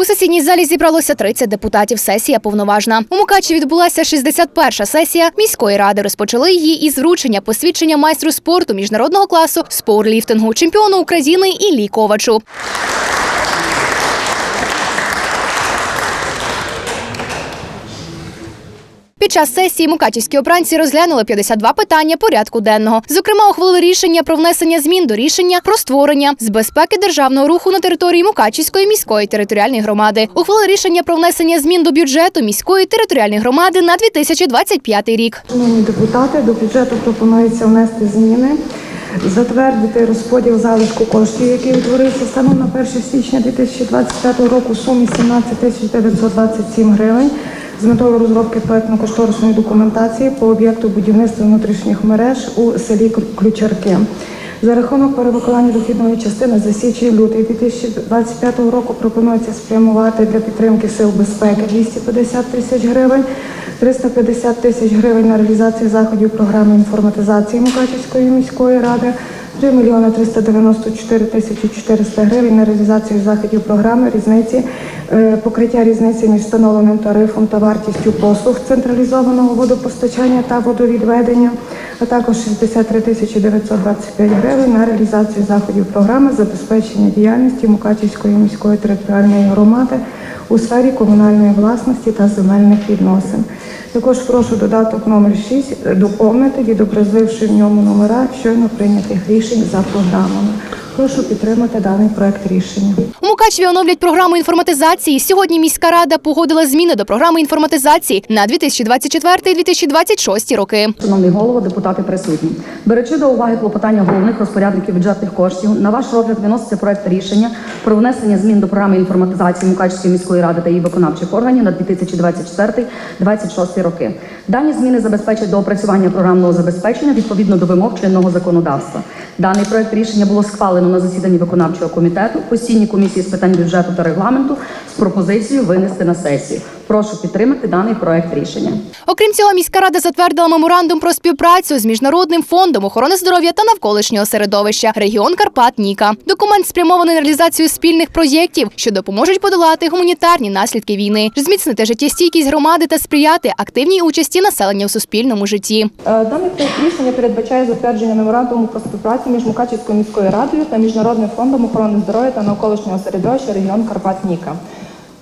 У сесійній залі зібралося 30 депутатів. Сесія повноважна. У Мукачі відбулася 61-ша сесія міської ради. Розпочали її із вручення посвідчення майстру спорту міжнародного класу з пауерліфтингу, чемпіону України Іллі Ковачу. Під час сесії мукачівські обранці розглянули 52 питання порядку денного. Зокрема, ухвалили рішення про внесення змін до рішення про створення з безпеки державного руху на території Мукачівської міської територіальної громади. Ухвалили рішення про внесення змін до бюджету міської територіальної громади на 2025 рік. Шановні депутати, до бюджету пропонується внести зміни, затвердити розподіл залишку коштів, який утворився станом на 1 січня 2025 року в сумі 17 тисяч 927 гривень з метою розробки проектно-кошторисної документації по об'єкту будівництва внутрішніх мереж у селі Ключарки. За рахунок перевиконання дохідної частини за січень-лютий 2025 року пропонується спрямувати для підтримки сил безпеки 250 тисяч гривень, 350 тисяч гривень на реалізацію заходів програми інформатизації Мукачівської міської ради, 3 мільйони 394 тисячі 400 гривень на реалізацію заходів програми різниці, е, покриття різниці між встановленим тарифом та вартістю послуг централізованого водопостачання та водовідведення, а також 63 тисячі 925 гривень на реалізацію заходів програми забезпечення діяльності Мукачівської міської територіальної громади у сфері комунальної власності та земельних відносин. Також прошу додаток номер 6 доповнити, відобразивши в ньому номера щойно прийнятих рішень за програмами. Прошу підтримати даний проект рішення. У Мукачеві оновлять програму інформатизації. Сьогодні міська рада погодила зміни до програми інформатизації на 2024-2026 роки. Шановний голово, депутати присутні. Беручи до уваги клопотання головних розпорядників бюджетних коштів, на ваш розгляд виноситься проект рішення про внесення змін до програми інформатизації Мукачівської міської ради та її виконавчих органів на 2024-2026 роки. Дані зміни забезпечать доопрацювання програмного забезпечення відповідно до вимог чинного законодавства. Даний проект рішення було схвалено на засіданні виконавчого комітету, постійній комісії з питань бюджету та регламенту з пропозицією винести на сесію. Прошу підтримати даний проект рішення. Окрім цього, міська рада затвердила меморандум про співпрацю з міжнародним фондом охорони здоров'я та навколишнього середовища регіон Карпат Ніка. Документ спрямований на реалізацію спільних проєктів, що допоможуть подолати гуманітарні наслідки війни, зміцнити життєстійкість громади та сприяти активній участі населення у суспільному житті. Е, Даний проект рішення передбачає затвердження меморандуму про співпрацю між Мукачівською міською радою та Міжнародним фондом охорони здоров'я та навколишнього середовища регіон Карпат Ніка.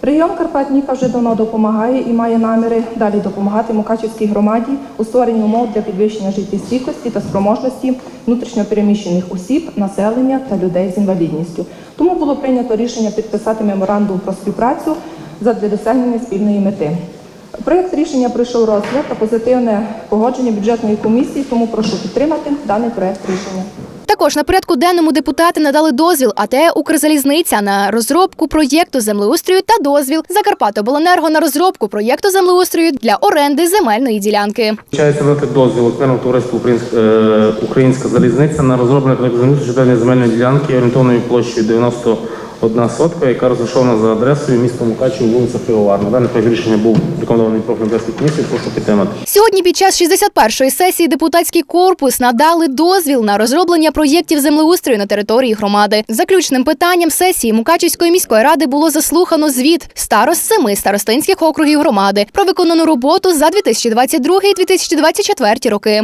Регіон Карпат Ніка вже давно допомагає і має наміри далі допомагати Мукачівській громаді у створенні умов для підвищення життєстійкості та спроможності внутрішньопереміщених осіб, населення та людей з інвалідністю. Тому було прийнято рішення підписати меморандум про співпрацю задля досягнення спільної мети. Проєкт рішення пройшов розгляд та позитивне погодження бюджетної комісії, тому прошу підтримати даний проєкт рішення. Також на порядку денному депутати надали дозвіл АТ «Укрзалізниця» на розробку проєкту землеустрою та дозвіл «Закарпатобленерго» на розробку проєкту землеустрою для оренди земельної ділянки. Чається дати дозвіл окремого товариства Українська, е, залізниця на розроблення щоденної земельної ділянки орієнтовною площею 91 сотка, яка розташована за адресою міста Мукачево, вулиця Пивоварна. Дане проект рішення був рекомендований профільною комісією, прошу підтримати. Сьогодні під час 61-ї сесії депутатський корпус надали дозвіл на розроблення проєктів землеустрою на території громади. Заключним питанням сесії Мукачівської міської ради було заслухано звіт старост семи старостинських округів громади про виконану роботу за 2022-2024 роки.